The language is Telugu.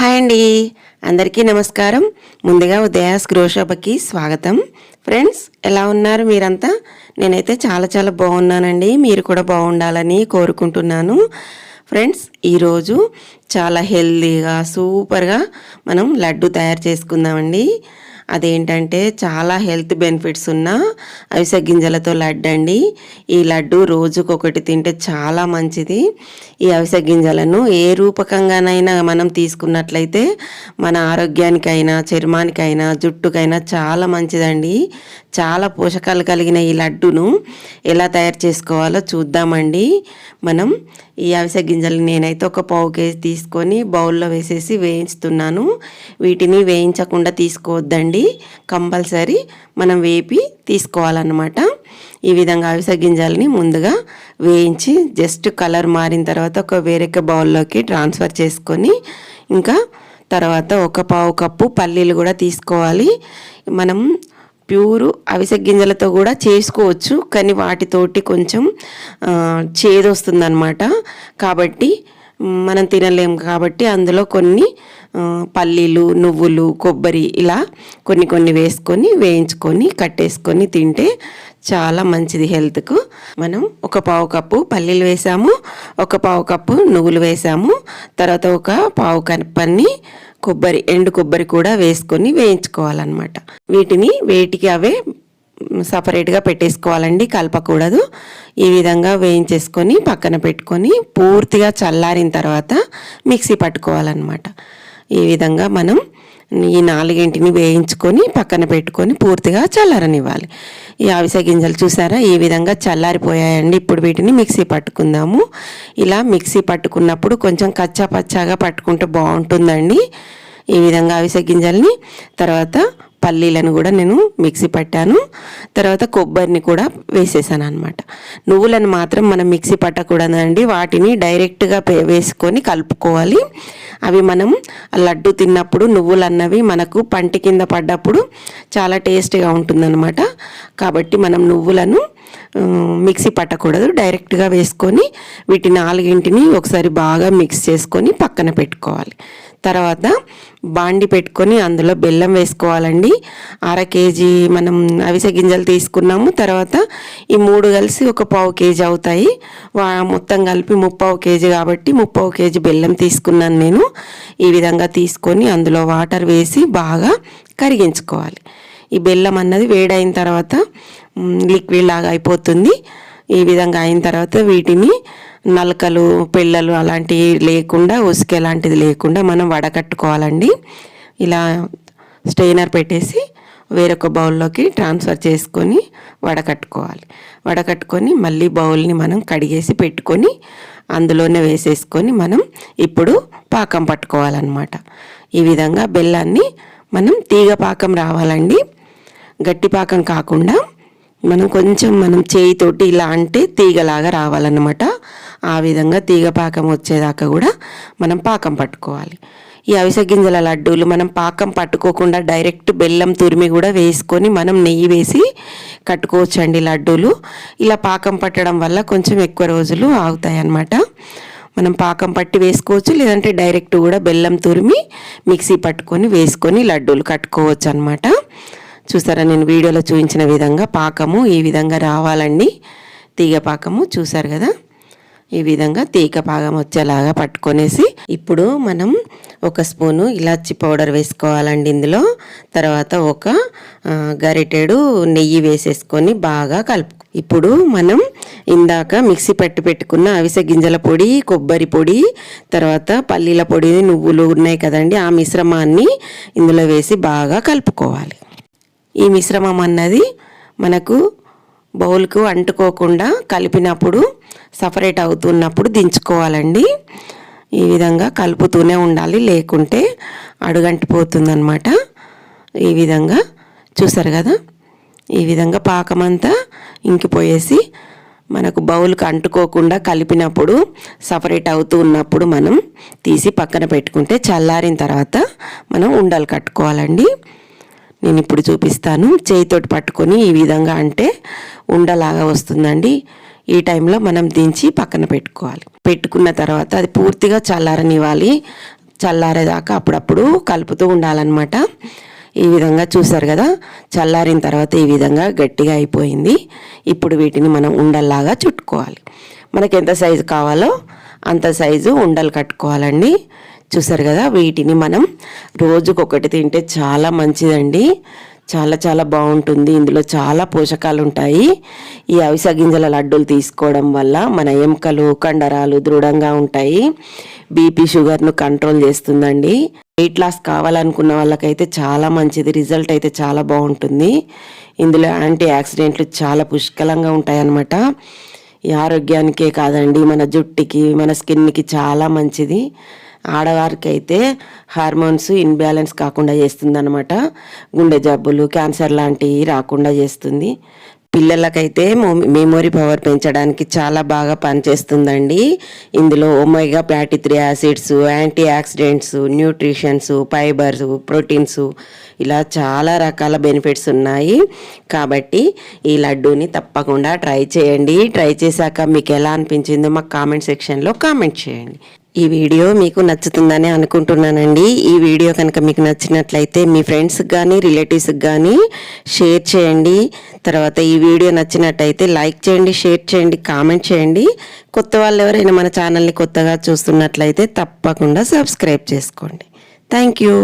హాయ్ అండి. అందరికీ నమస్కారం. ముందుగా ఉదయాస్ గ్రోషాపకి స్వాగతం. ఫ్రెండ్స్ ఎలా ఉన్నారు మీరంతా? నేనైతే చాలా చాలా బాగున్నానండి. మీరు కూడా బాగుండాలని కోరుకుంటున్నాను. ఫ్రెండ్స్ ఈరోజు చాలా హెల్దీగా సూపర్గా మనం లడ్డు తయారు చేసుకుందామండి. అదేంటంటే చాలా హెల్త్ బెనిఫిట్స్ ఉన్న అవిసె గింజలతో లడ్డు అండి ఈ లడ్డు రోజుకొకటి తింటే చాలా మంచిది. ఈ అవిసె గింజలను ఏ రూపకంగానైనా మనం తీసుకున్నట్లయితే మన ఆరోగ్యానికైనా చర్మానికైనా జుట్టుకైనా చాలా మంచిదండి. చాలా పోషకాలు కలిగిన ఈ లడ్డును ఎలా తయారు చేసుకోవాలో చూద్దామండి. మనం ఈ అవిసె గింజలు నేనైతే ఒక పావు కేజీ తీసుకొని బౌల్లో వేసేసి వేయించుతున్నాను. వీటిని వేయించకుండా తీసుకోవద్దండి. కంపల్సరీ మనం వేపి తీసుకోవాలన్నమాట. ఈ విధంగా అవిసె గింజల్ని ముందుగా వేయించి జస్ట్ కలర్ మారిన తర్వాత ఒక వేరొక బౌల్లోకి ట్రాన్స్ఫర్ చేసుకొని ఇంకా తర్వాత ఒక పావు కప్పు పల్లీలు కూడా తీసుకోవాలి. మనం ప్యూరు అవిసె గింజలతో కూడా చేసుకోవచ్చు కానీ వాటితోటి కొంచెం చేదొస్తుంది వస్తుందన్నమాట కాబట్టి మనం తినలేము కాబట్టి అందులో కొన్ని పల్లీలు నువ్వులు కొబ్బరి ఇలా కొన్ని కొన్ని వేసుకొని వేయించుకొని కట్టేసుకొని తింటే చాలా మంచిది హెల్త్కు. మనం ఒక పావు కప్పు పల్లీలు వేసాము ఒక పావు కప్పు నువ్వులు వేసాము తర్వాత ఒక పావు కప్పని కొబ్బరి ఎండు కొబ్బరి కూడా వేసుకొని వేయించుకోవాలన్నమాట. వీటిని వేటికి అవే సపరేట్గా పెట్టేసుకోవాలండి కలపకూడదు. ఈ విధంగా వేయించేసుకొని పక్కన పెట్టుకొని పూర్తిగా చల్లారిన తర్వాత మిక్సీ పట్టుకోవాలన్నమాట. ఈ విధంగా మనం ఈ నాలుగింటిని వేయించుకొని పక్కన పెట్టుకొని పూర్తిగా చల్లారనివ్వాలి. ఈ అవిసె గింజలు చూసారా? ఈ విధంగా చల్లారిపోయాయండి. ఇప్పుడు వీటిని మిక్సీ పట్టుకుందాము. ఇలా మిక్సీ పట్టుకున్నప్పుడు కొంచెం కచ్చా పచ్చాగా పట్టుకుంటే బాగుంటుందండి. ఈ విధంగా అవిసె గింజల్ని తర్వాత పల్లీలను కూడా నేను మిక్సీ పట్టాను. తర్వాత కొబ్బరిని కూడా వేసేసాను అనమాట నువ్వులను మాత్రం మనం మిక్సీ పట్టకూడదండి. వాటిని డైరెక్ట్గా వేసుకొని కలుపుకోవాలి. అవి మనం లడ్డు తిన్నప్పుడు నువ్వులు అన్నవి మనకు పంటి కింద పడ్డప్పుడు చాలా టేస్ట్గా ఉంటుందన్నమాట. కాబట్టి మనం నువ్వులను మిక్సీ పట్టకూడదు. డైరెక్ట్గా వేసుకొని వీటి నాలుగింటిని ఒకసారి బాగా మిక్స్ చేసుకొని పక్కన పెట్టుకోవాలి. తర్వాత బాండి పెట్టుకొని అందులో బెల్లం వేసుకోవాలండి. అర కేజీ మనం అవిసె గింజలు తీసుకున్నాము. తర్వాత ఈ మూడు కలిసి ఒక పావు కేజీ అవుతాయి. మొత్తం కలిపి ముప్పావు కేజీ కాబట్టి ముప్పావు కేజీ బెల్లం తీసుకున్నాను నేను. ఈ విధంగా తీసుకొని అందులో వాటర్ వేసి బాగా కరిగించుకోవాలి. ఈ బెల్లం అన్నది వేడైన తర్వాత లిక్విడ్ లాగా అయిపోతుంది. ఈ విధంగా అయిన తర్వాత వీటిని నలకలు పిల్లలు అలాంటివి లేకుండా ఉసుక లాంటిది లేకుండా మనం వడకట్టుకోవాలండి. ఇలా స్టెయినర్ పెట్టేసి వేరొక బౌల్లోకి ట్రాన్స్ఫర్ చేసుకొని వడకట్టుకోవాలి. వడకట్టుకొని మళ్ళీ బౌల్ని మనం కడిగేసి పెట్టుకొని అందులోనే వేసేసుకొని మనం ఇప్పుడు పాకం పట్టుకోవాలన్నమాట. ఈ విధంగా బెల్లాన్ని మనం తీగ పాకం రావాలండి. గట్టి పాకం కాకుండా మనం కొంచెం మనం చేయితోటి ఇలా అంటే తీగలాగా రావాలన్నమాట. ఆ విధంగా తీగ పాకం వచ్చేదాకా కూడా మనం పాకం పట్టుకోవాలి. ఈ అవిసె గింజల లడ్డూలు మనం పాకం పట్టుకోకుండా డైరెక్ట్ బెల్లం తురిమి కూడా వేసుకొని మనం నెయ్యి వేసి కట్టుకోవచ్చండి లడ్డూలు. ఇలా పాకం పట్టడం వల్ల కొంచెం ఎక్కువ రోజులు ఆగుతాయి అన్నమాట మనం పాకం పట్టి వేసుకోవచ్చు లేదంటే డైరెక్ట్ కూడా బెల్లం తురిమి మిక్సీ పట్టుకొని వేసుకొని లడ్డూలు కట్టుకోవచ్చు అనమాట చూసారా నేను వీడియోలో చూపించిన విధంగా పాకము ఈ విధంగా రావాలండి. తీగ పాకము చూసారు కదా? ఈ విధంగా తీగ పాకం వచ్చేలాగా పట్టుకొనేసి ఇప్పుడు మనం ఒక స్పూను ఇలాచి పౌడర్ వేసుకోవాలండి ఇందులో. తర్వాత ఒక గరిటెడు నెయ్యి వేసేసుకొని బాగా కలుపు ఇప్పుడు మనం ఇందాక మిక్సీ పట్టి పెట్టుకున్న అవిసె గింజల పొడి కొబ్బరి పొడి తర్వాత పల్లీల పొడి నువ్వులు ఉన్నాయి కదండి ఆ మిశ్రమాన్ని ఇందులో వేసి బాగా కలుపుకోవాలి. ఈ మిశ్రమం అన్నది మనకు బౌల్కు అంటుకోకుండా కలిపినప్పుడు సపరేట్ అవుతున్నప్పుడు దించుకోవాలండి. ఈ విధంగా కలుపుతూనే ఉండాలి లేకుంటే అడుగంటిపోతుందనమాట ఈ విధంగా చూసారు కదా? ఈ విధంగా పాకమంతా ఇంకిపోయేసి మనకు బౌల్కి అంటుకోకుండా కలిపినప్పుడు సపరేట్ అవుతూ ఉన్నప్పుడు మనం తీసి పక్కన పెట్టుకుంటే చల్లారిన తర్వాత మనం ఉండలు కట్టుకోవాలండి. నేను ఇప్పుడు చూపిస్తాను. చేయితోటి పట్టుకొని ఈ విధంగా అంటే ఉండలాగా వస్తుందండి. ఈ టైంలో మనం దించి పక్కన పెట్టుకోవాలి. పెట్టుకున్న తర్వాత అది పూర్తిగా చల్లారనివ్వాలి. చల్లారేదాకా అప్పుడప్పుడు కలుపుతూ ఉండాలన్నమాట. ఈ విధంగా చూసారు కదా చల్లారిన తర్వాత ఈ విధంగా గట్టిగా అయిపోయింది. ఇప్పుడు వీటిని మనం ఉండల్లాగా చుట్టుకోవాలి. మనకి ఎంత సైజు కావాలో అంత సైజు ఉండలు కట్టుకోవాలండి. చూసారు కదా వీటిని మనం రోజుకొకటి తింటే చాలా మంచిదండి. చాలా చాలా బాగుంటుంది. ఇందులో చాలా పోషకాలు ఉంటాయి ఈ అవిసె గింజల లడ్డూలు తీసుకోవడం వల్ల మన ఎముకలు కండరాలు దృఢంగా ఉంటాయి. బీపీ షుగర్ను కంట్రోల్ చేస్తుందండి. వెయిట్ లాస్ కావాలనుకున్న వాళ్ళకైతే చాలా మంచిది. రిజల్ట్ అయితే చాలా బాగుంటుంది. ఇందులో యాంటీ యాక్సిడెంట్లు చాలా పుష్కలంగా ఉంటాయి అన్నమాట ఈ ఆరోగ్యానికే కాదండి మన జుట్టుకి మన స్కిన్కి చాలా మంచిది. ఆడవారికి అయితే హార్మోన్స్ ఇన్బ్యాలెన్స్ కాకుండా చేస్తుందనమాట గుండె జబ్బులు క్యాన్సర్ లాంటివి రాకుండా చేస్తుంది. పిల్లలకైతే మెమొరీ పవర్ పెంచడానికి చాలా బాగా పనిచేస్తుందండి. ఇందులో omega fatty three acids antioxidants nutritions fibres proteins ఇలా చాలా రకాల బెనిఫిట్స్ ఉన్నాయి. కాబట్టి ఈ లడ్డూని తప్పకుండా ట్రై చేయండి. ట్రై చేశాక మీకు ఎలా అనిపించిందో మాకు కామెంట్ సెక్షన్లో కామెంట్ చేయండి. ఈ వీడియో మీకు నచ్చుతుందని అనుకుంటున్నానండి. ఈ వీడియో కనుక మీకు నచ్చినట్లయితే మీ ఫ్రెండ్స్కి కానీ రిలేటివ్స్కి కానీ షేర్ చేయండి. తర్వాత ఈ వీడియో నచ్చినట్టయితే లైక్ చేయండి షేర్ చేయండి కామెంట్ చేయండి. కొత్త వాళ్ళు ఎవరైనా మన ఛానల్ని కొత్తగా చూస్తున్నట్లయితే తప్పకుండా సబ్స్క్రైబ్ చేసుకోండి. Thank you